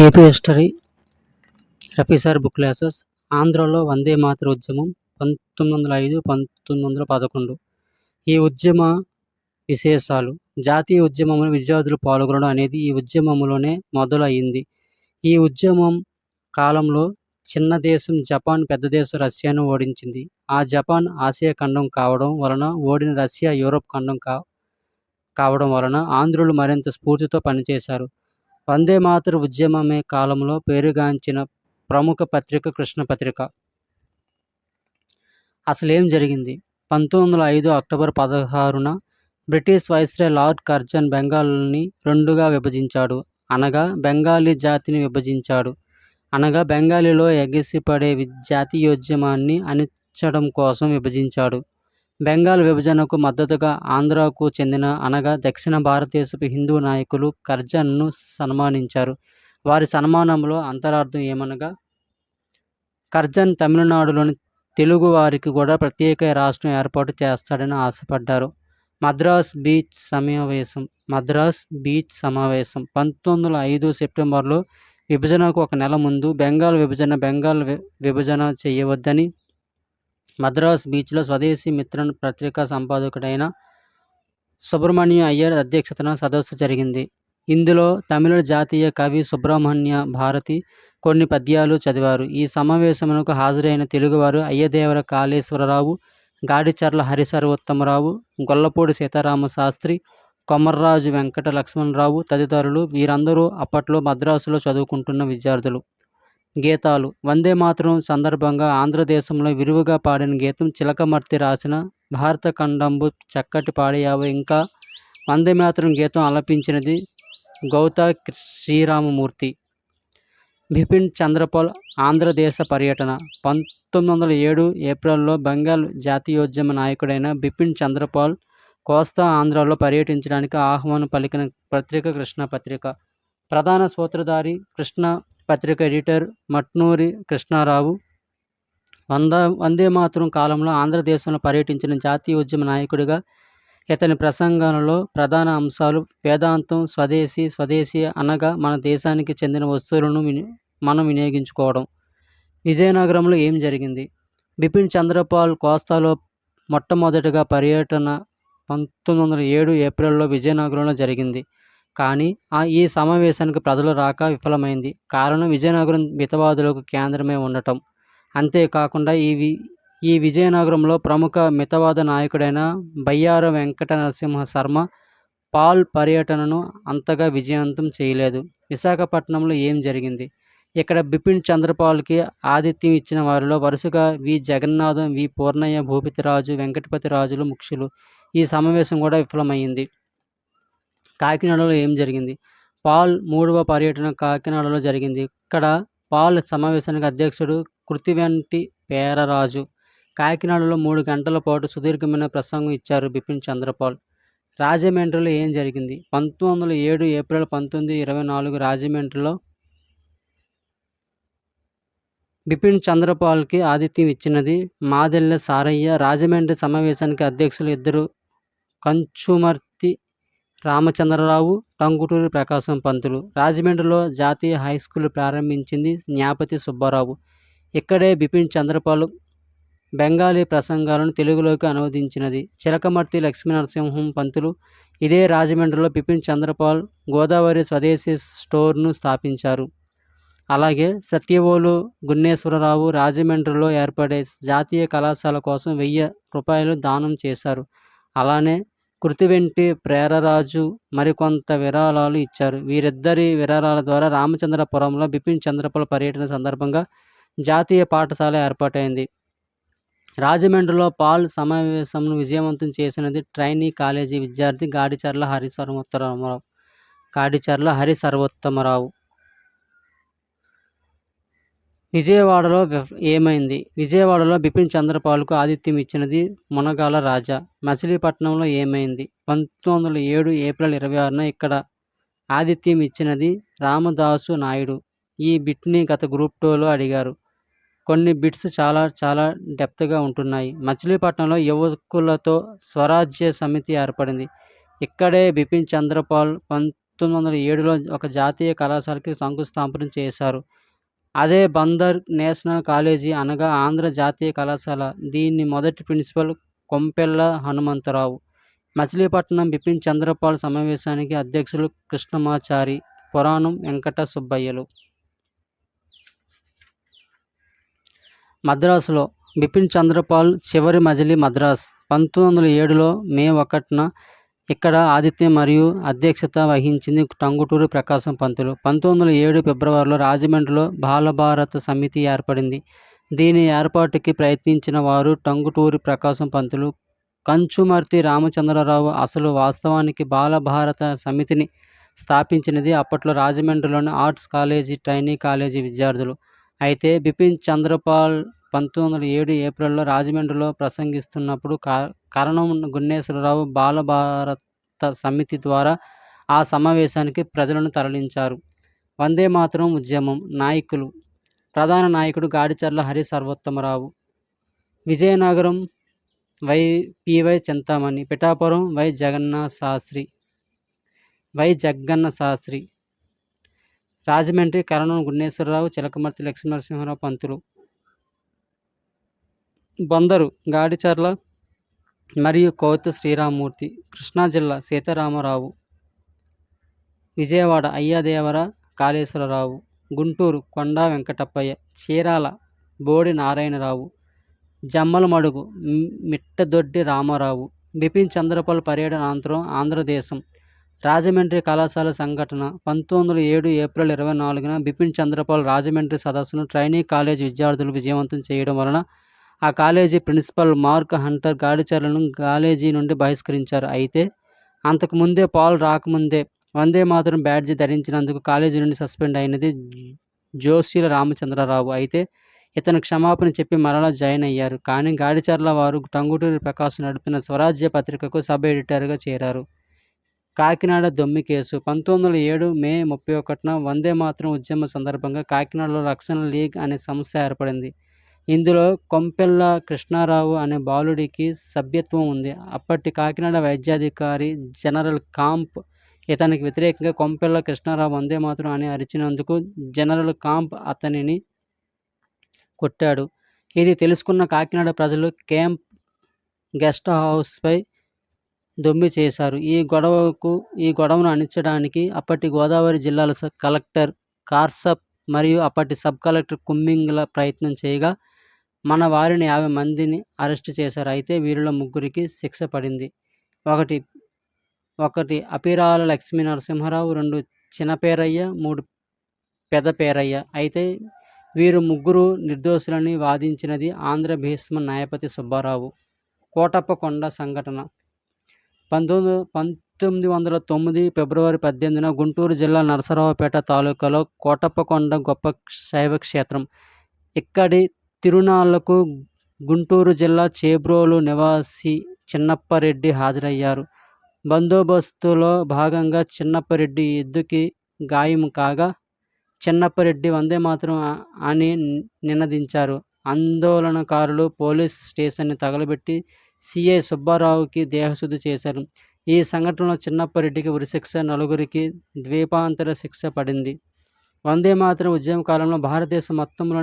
AP history Rafi sir book classes ఆంధ్రలో వందే మాతర ఉద్యమం పంతొమ్మిది వందల ఐదు పంతొమ్మిది వందల పదకొండు ఈ ఉద్యమ విశేషాలు జాతీయ ఉద్యమంలో విద్యార్థులు పాల్గొనడం అనేది ఈ ఉద్యమంలోనే మొదలైంది ఈ ఉద్యమం కాలంలో చిన్న దేశం జపాన్ పెద్ద దేశం రష్యాను ఓడించింది. ఆ జపాన్ ఆసియా ఖండం కావడం వలన ఓడిన రష్యా యూరోప్ ఖండం కా కావడం వలన ఆంధ్రులు మరింత స్ఫూర్తితో పనిచేశారు. వందేమాతర ఉద్యమమే కాలంలో పేరుగాంచిన ప్రముఖ పత్రిక కృష్ణ పత్రిక. అసలేం జరిగింది? పంతొమ్మిది వందల ఐదు అక్టోబర్ పదహారున బ్రిటిష్ వైస్రే లార్డ్ కర్జన్ బెంగాల్ని రెండుగా విభజించాడు. అనగా బెంగాలీ జాతిని విభజించాడు. అనగా బెంగాలీలో ఎగసిపడే జాతీయోద్యమాన్ని అణిచడం కోసం విభజించాడు. బెంగాల్ విభజనకు మద్దతుగా ఆంధ్రాకు చెందిన అనగా దక్షిణ భారతదేశపు హిందూ నాయకులు కర్జన్ను సన్మానించారు. వారి సన్మానంలో అంతరార్థం ఏమనగా కర్జన్ తమిళనాడులోని తెలుగు వారికి కూడా ప్రత్యేక రాష్ట్రం ఏర్పాటు చేస్తాడని ఆశపడ్డారు. మద్రాస్ బీచ్ సమావేశం మద్రాస్ బీచ్ సమావేశం పంతొమ్మిది వందల ఐదు సెప్టెంబర్లో విభజనకు ఒక నెల ముందు బెంగాల్ విభజన బెంగాల్ విభజన చేయవద్దని మద్రాస్ బీచ్లో స్వదేశీ మిత్రన్ పత్రికా సంపాదకుడైన సుబ్రహ్మణ్యం అయ్యర్ అధ్యక్షతన సదస్సు జరిగింది. ఇందులో తమిళ జాతీయ కవి సుబ్రహ్మణ్య భారతి కొన్ని పద్యాలు చదివారు. ఈ సమావేశమునకు హాజరైన తెలుగువారు అయ్యదేవర కాళేశ్వరరావు గాడిచర్ల హరిసర్వోత్తమరావు గొల్లపూడి సీతారామ శాస్త్రి కొమర్రాజు వెంకట లక్ష్మణరావు తదితరులు వీరందరూ అప్పట్లో మద్రాసులో చదువుకుంటున్న విద్యార్థులు. గీతాలు. వందే మాతరం సందర్భంగా ఆంధ్రదేశంలో విరివిగా పాడిన గీతం చిలకమర్తి రాసిన భారత ఖండంబు చక్కటి పాడయావ. ఇంకా వందే మాతరం గీతం ఆలపించినది గౌత శ్రీరామమూర్తి. బిపిన్ చంద్రపాల్ ఆంధ్రదేశ పర్యటన. పంతొమ్మిది వందల ఏడు ఏప్రిల్లో బెంగాల్ జాతీయోద్యమ నాయకుడైన బిపిన్ చంద్రపాల్ కోస్తా ఆంధ్రాలో పర్యటించడానికి ఆహ్వానం పలికిన పత్రిక కృష్ణ పత్రిక ప్రధాన సూత్రధారి కృష్ణ పత్రిక ఎడిటర్ మట్నూరి కృష్ణారావు. వంద వందే మాతరం కాలంలో ఆంధ్రదేశంలో పర్యటించిన జాతీయ ఉద్యమ నాయకుడిగా ఇతని ప్రసంగాలలో ప్రధాన అంశాలు వేదాంతం స్వదేశీ స్వదేశీ అనగా మన దేశానికి చెందిన వస్తువులను విని మనం వినియోగించుకోవడం. విజయనగరంలో ఏం జరిగింది? బిపిన్ చంద్రపాల్ కోస్తాలో మొట్టమొదటిగా పర్యటన పంతొమ్మిది వందల ఏడు ఏప్రిల్లో విజయనగరంలో జరిగింది. కానీ ఆ ఈ సమావేశానికి ప్రజలు రాక విఫలమైంది. కారణం విజయనగరం మితవాదులకు కేంద్రమే ఉండటం. అంతేకాకుండా ఈ వి ఈ విజయనగరంలో ప్రముఖ మితవాద నాయకుడైన బయ్యార వెంకట నరసింహ శర్మ పాల్ పర్యటనను అంతగా విజయవంతం చేయలేదు. విశాఖపట్నంలో ఏం జరిగింది? ఇక్కడ బిపిన్ చంద్రపాల్కి ఆతిథ్యం ఇచ్చిన వారిలో వరుసగా వి. జగన్నాథం వి. పూర్ణయ్య భూపతిరాజు వెంకటపతి రాజులు ముఖ్యులు. ఈ సమావేశం కూడా విఫలమైంది. కాకినాడలో ఏం జరిగింది? పాల్ మూడవ పర్యటన కాకినాడలో జరిగింది. ఇక్కడ పాల్ సమావేశానికి అధ్యక్షుడు కృతివెంటి పేరరాజు. కాకినాడలో మూడు గంటల పాటు సుదీర్ఘమైన ప్రసంగం ఇచ్చారు బిపిన్ చంద్రపాల్. రాజమండ్రిలో ఏం జరిగింది? పంతొమ్మిది వందల ఏడు ఏప్రిల్ పంతొమ్మిది ఇరవై నాలుగు రాజమండ్రిలో బిపిన్ చంద్రపాల్కి ఆతిథ్యం ఇచ్చినది మాదెల్ల సారయ్య. రాజమండ్రి సమావేశానికి అధ్యక్షులు ఇద్దరు కన్స్యూమర్ రామచంద్రరావు టంగుటూరి ప్రకాశం పంతులు. రాజమండ్రిలో జాతీయ హై స్కూల్ ప్రారంభించింది జ్ఞాపతి సుబ్బారావు. ఇక్కడే బిపిన్ చంద్రపాల్ బెంగాలీ ప్రసంగాలను తెలుగులోకి అనువదించినది. చిలకమర్తి లక్ష్మీనరసింహం పంతులు ఇదే రాజమండ్రిలో బిపిన్ చంద్రపాల్ గోదావరి స్వదేశీ స్టోర్ను స్థాపించారు. అలాగే సత్యవోలు గున్నేశ్వరరావు రాజమండ్రిలో ఏర్పడే జాతీయ కళాశాల కోసం వెయ్యి రూపాయలు దానం చేశారు. అలానే కృతి వెంటి ప్రేరరాజు మరికొంత విరాళాలు ఇచ్చారు. వీరిద్దరి విరాళాల ద్వారా రామచంద్రపురంలో బిపిన్ చంద్రపాల్ పర్యటన సందర్భంగా జాతీయ పాఠశాల ఏర్పాటైంది. రాజమండ్రిలో పాల్ సమావేశంను విజయవంతం చేసినది ట్రైనీ కాలేజీ విద్యార్థి గాడిచర్ల హరి సర్వోత్తమరావు గాడిచర్ల హరి సర్వోత్తమరావు. విజయవాడలో ఏమైంది? విజయవాడలో బిపిన్ చంద్రపాల్కు ఆతిథ్యం ఇచ్చినది మునగాల రాజా. మచిలీపట్నంలో ఏమైంది? పంతొమ్మిది వందల ఏడు ఏప్రిల్ ఇరవై ఆరున ఇక్కడ ఆతిథ్యం ఇచ్చినది రామదాసు నాయుడు. ఈ బిట్ని గత గ్రూప్ టూలో అడిగారు. కొన్ని బిట్స్ చాలా చాలా డెప్త్గా ఉంటున్నాయి. మచిలీపట్నంలో యువకులతో స్వరాజ్య సమితి ఏర్పడింది. ఇక్కడే బిపిన్ చంద్రపాల్ పంతొమ్మిది వందల ఏడులో ఒక జాతీయ కళాశాలకి శంకుస్థాపన చేశారు. అదే బందర్ నేషనల్ కాలేజీ అనగా ఆంధ్ర జాతీయ కళాశాల. దీని మొదటి ప్రిన్సిపల్ కొంపెల్ల హనుమంతరావు మచిలీపట్నం బిపిన్ చంద్రపాల్ సమావేశానికి అధ్యక్షులు కృష్ణమాచారి పురాణం వెంకట సుబ్బయ్యలు. మద్రాసులో బిపిన్ చంద్రపాల్ చివరి మజిలీ మద్రాస్ పంతొమ్మిది వందల ఏడులో మే ఒకటిన ఇక్కడ ఆతిథ్యం మరియు అధ్యక్షత వహించింది టంగుటూరి ప్రకాశం పంతులు. పంతొమ్మిది వందల ఏడు ఫిబ్రవరిలో రాజమండ్రిలో బాలభారత సమితి ఏర్పడింది. దీని ఏర్పాటుకి ప్రయత్నించిన వారు టంగుటూరి ప్రకాశం పంతులు. కంచుమర్తి రామచంద్రరావు అసలు వాస్తవానికి బాలభారత సమితిని స్థాపించినది అప్పట్లో రాజమండ్రిలోని ఆర్ట్స్ కాలేజీ ట్రైనీ కాలేజీ విద్యార్థులు. అయితే బిపిన్ చంద్రపాల్ పంతొమ్మిది వందల ఏడు ఏప్రిల్లో రాజమండ్రిలో ప్రసంగిస్తున్నప్పుడు కరణం గున్నేశ్వరరావు బాలభారత సమితి ద్వారా ఆ సమావేశానికి ప్రజలను తరలించారు. వందే మాతరం ఉద్యమం నాయకులు ప్రధాన నాయకుడు Gadicherla Hari Sarvottamarao Vizianagaram Y P Y Chintamani Pithapuram Y Jagannath Sastri Y Jaganna Sastri Rajahmundry Karanam Gunneswararao Chilakamarthi Lakshminarasimharao Pantulu Bandar Gadicherla మరియు కోత శ్రీరామూర్తి కృష్ణా జిల్లా సీతారామరావు విజయవాడ అయ్యాదేవర కాళేశ్వరరావు గుంటూరు కొండా వెంకటప్పయ్య చీరాల బోడి నారాయణరావు జమ్మలమడుగు మిట్టదొడ్డి రామారావు బిపిన్ చంద్రపాల్ పర్యటన అనంతరం ఆంధ్రదేశం రాజమండ్రి కళాశాల సంఘటన పంతొమ్మిది వందల ఏడు ఏప్రిల్ ఇరవై నాలుగున బిపిన్ చంద్రపాల్ రాజమండ్రి సదస్సును ట్రైనీ కాలేజ్ విద్యార్థులు విజయవంతం చేయడం వలన ఆ కాలేజీ ప్రిన్సిపల్ మార్క్ హంటర్ గాడిచర్లను కాలేజీ నుండి బహిష్కరించారు. అయితే అంతకు ముందే పాల్ రాకముందే వందే మాత్రం బ్యాడ్జీ ధరించినందుకు కాలేజీ నుండి సస్పెండ్ అయినది జోషిల రామచంద్రరావు. అయితే ఇతను క్షమాపణ చెప్పి మరలా జాయిన్ అయ్యారు. కానీ గాడిచర్ల వారు టంగుటూరి ప్రకాశ్ నడుపుతున్న స్వరాజ్య పత్రికకు సబ్ ఎడిటర్గా చేరారు. కాకినాడ దొమ్మి కేసు. పంతొమ్మిది వందల ఏడు మే ముప్పై ఒకటిన వందే మాత్రం ఉద్యమ సందర్భంగా కాకినాడలో రక్షణ లీగ్ అనే సంస్థ ఏర్పడింది. ఇందులో కొంపెల్ల కృష్ణారావు అనే బాలుడికి సభ్యత్వం ఉంది. అప్పటి కాకినాడ వైద్యాధికారి జనరల్ కాంప్ ఇతనికి వ్యతిరేకంగా కొంపెల్ల కృష్ణారావు వందే మాత్రం అని అరిచినందుకు జనరల్ కాంప్ అతనిని కొట్టాడు. ఇది తెలుసుకున్న కాకినాడ ప్రజలు క్యాంప్ గెస్ట్ హౌస్పై దొమ్మి చేశారు. ఈ గొడవకు ఈ గొడవను అణించడానికి అప్పటి గోదావరి జిల్లాల కలెక్టర్ కార్సప్ మరియు అప్పటి సబ్ కలెక్టర్ కుమ్మింగ్ల ప్రయత్నం చేయగా మన వారిని యాభై మందిని అరెస్ట్ చేశారు. అయితే వీరిలో ముగ్గురికి శిక్ష పడింది. ఒకటి ఒకటి అపిరాల లక్ష్మీ నరసింహారావు రెండు చిన్నపేరయ్య మూడు పెద్ద పేరయ్య అయితే వీరు ముగ్గురు నిర్దోషులని వాదించినది ఆంధ్ర భీష్మ న్యాయపతి సుబ్బారావు. కోటప్పకొండ సంఘటన. పంతొమ్మిది పంతొమ్మిది వందల తొమ్మిది ఫిబ్రవరి పద్దెనిమిదిన గుంటూరు జిల్లా నరసరావుపేట తాలూకాలో కోటప్పకొండ గొప్ప శైవ క్షేత్రం. ఇక్కడి తిరునాళ్ళకు గుంటూరు జిల్లా చేబ్రోలు నివాసి చిన్నప్పరెడ్డి హాజరయ్యారు. బందోబస్తులో భాగంగా చిన్నప్పరెడ్డి ఎద్దుకి గాయం కాగా చిన్నప్పరెడ్డి వందే మాత్రం అని నినదించారు. ఆందోళనకారులు పోలీస్ స్టేషన్ని తగలబెట్టి సిఐ సుబ్బారావుకి దేహశుద్ధి చేశారు. ఈ సంఘటనలో చిన్నప్పరెడ్డికి ఉరిశిక్ష నలుగురికి ద్వీపాంతర శిక్ష పడింది. వందేమాతరం ఉద్యమ కాలంలో భారతదేశం మొత్తంలో